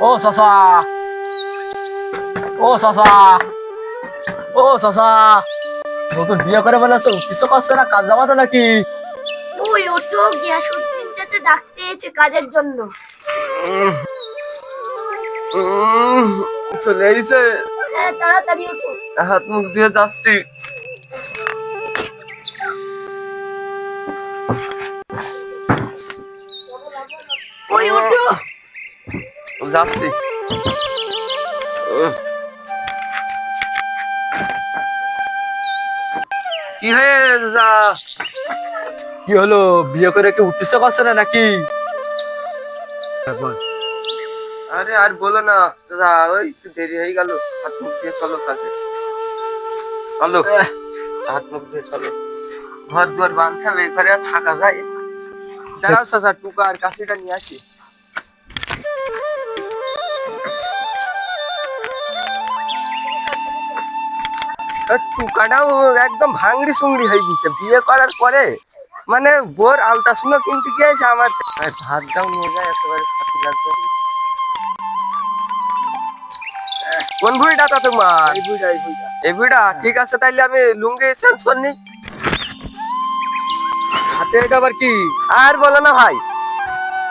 ও চাচা ও চাচা ও চাচা নতুন বিয়ে করে বলেছ কিছু করছে না কাজ জামাতো নাকি ওই ওটো গিয়াসুদ্দিন চাচা ডাকতে এসেছে কাজের জন্য চলে এসে হ্যাঁ তাড়াতাড়ি ওঠো হাত মুখ দিয়ে যাচ্ছি যাচ্ছি। কি হয়ে যা? কি হলো? বিয়ে করে কি উঠতে করছে না নাকি? আরে আর বলো না। দাদা ওই একটু দেরি হয়ে গেল। হাত মুখ দিয়ে চলো কাজে। চলো। হাত মুখ দিয়ে চলো। ঘর দুয়ার বাঁধতে হবে ঘরে থাকা যায় দাঁড়াও চাচা টুকা আর কাশিটা নিয়ে আসি। টুকাটাও একদম ভাঙড়ি সুংড়ি হয়ে গেছে বিয়ে করার পরে মানে বোর আলতা শুনো কিনতে গিয়েছে আমার নিয়ে যায় একেবারে সাথী লাগবে। কোন ভুঁড়িটা তা তোমার? এই ভুঁড়িটা ঠিক আছে তাইলে আমি লুঙ্গি চেঞ্জ করনি হাতে এটা আবার কি? আর বলো না ভাই।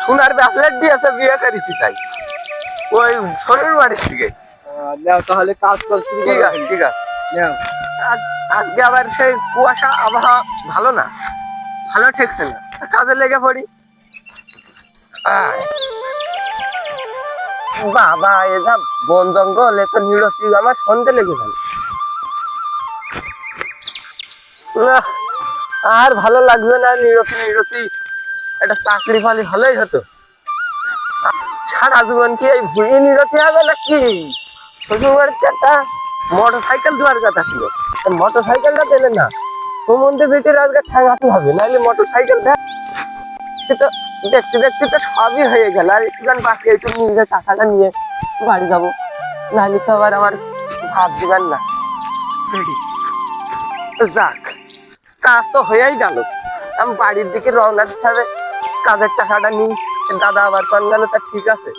সোনার ব্যাসলেট দিয়েছে বিয়ে করেছি তাই। ওই শরীর বাড়ির থেকে তাহলে কাজ করছি ঠিক আছে ঠিক আছে। আজ আজকে আবার সেই কুয়াশা আবহাওয়া ভালো না। ভালো ঠেকছে না। কাজে লেগে পড়ি। বাবা এসা বন জঙ্গল এত নিরতি আমার সন্ধে লেগে গেল। আর ভালো লাগবে না নিরতি নিরতি একটা চাকরি ফালি ভালোই হতো। সারা জীবন কি এই ভুঁড়ি নিরতি হবে নাকি? শ্বশুর বাড়িতে একটা মোটর সাইকেল দেওয়ার কথা ছিল। মোটর সাইকেলটা পেলে না। সম্বন্ধে বেটির আজকে ঠেঙাতে হবে নাহলে মোটর সাইকেলটা তো দেখতে দেখতে তো সবই হয়ে গেল। আর একটুখান বাকি একটু নিজে টাকাটা নিয়ে বাড়ি যাব। নাহলে তো আবার আমার ভাত দিবেন না। যাক, কাজ তো হয়েই গেল। আমি বাড়ির দিকে রওনা দিতে হবে। কাজের টাকাটা নিই। দাদা আবার কন গেল, তা ঠিক আছে।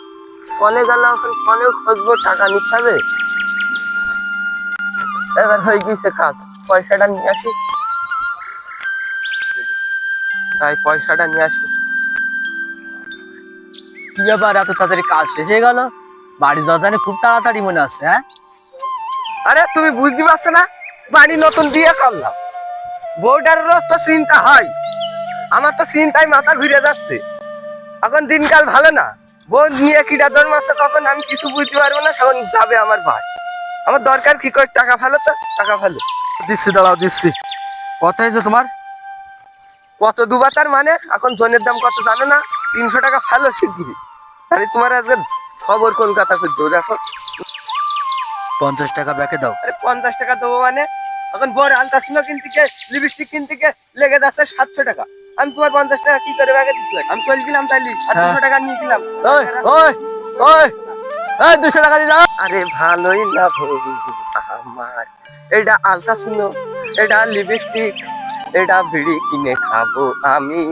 কলে গেল, এখন কলেও খুঁজবো, টাকা নিতে হবে এবার হয়ে গেছে কাজ। পয়সাটা নিয়ে আসি। তাই পয়সাটা নিয়ে আসি। কি ব্যাপার, এত তাড়াতাড়ি কাজ শেষ হয়ে গেল? বাড়ি যাওয়া খুব তাড়াতাড়ি মনে আসছে হ্যাঁ? আরে, তুমি বুঝতে পারছ না? বাড়ি নতুন বিয়ে করলাম। বউটার রোজ তো চিন্তা হয়। আমার তো চিন্তায় মাথা ঘুরে যাচ্ছে। এখন দিনকাল ভালো না। বোন নিয়ে কিটা দর মাসে কখন আমি কিছু বুঝতে পারব না তখন যাবে আমার ভাই। আমার দরকার কি করে টাকা ফেলো তো? টাকা ফেলো দিচ্ছি দাঁড়াও দিচ্ছি। কত হয়েছে তোমার? কত দুবা তার মানে? এখন জনের দাম কত জানো না? তিনশো টাকা ফেলো শিগগিরি তাহলে তোমার আজকে খবর কলকাতা করতে দেখো। পঞ্চাশ টাকা ব্যাকে দাও। আরে পঞ্চাশ টাকা দেবো মানে? এখন বড় আলতাসিনো কিনতে গিয়ে লিপস্টিক কিনতে গিয়ে লেগে যাচ্ছে সাতশো টাকা। আমি তোমার পঞ্চাশ টাকা কি করে ব্যাগে দিতে আমি চলে দিলাম তাইলি। আর। দুশো টাকা নিয়ে দিলাম। ওই ওই ওই এই দুশো টাকা দিলাম। আরে ভালোই না ভবি আমার। এটা আলতা শুনো এটা লিপস্টিক এটা ভিড়ি কিনে খাব আমি।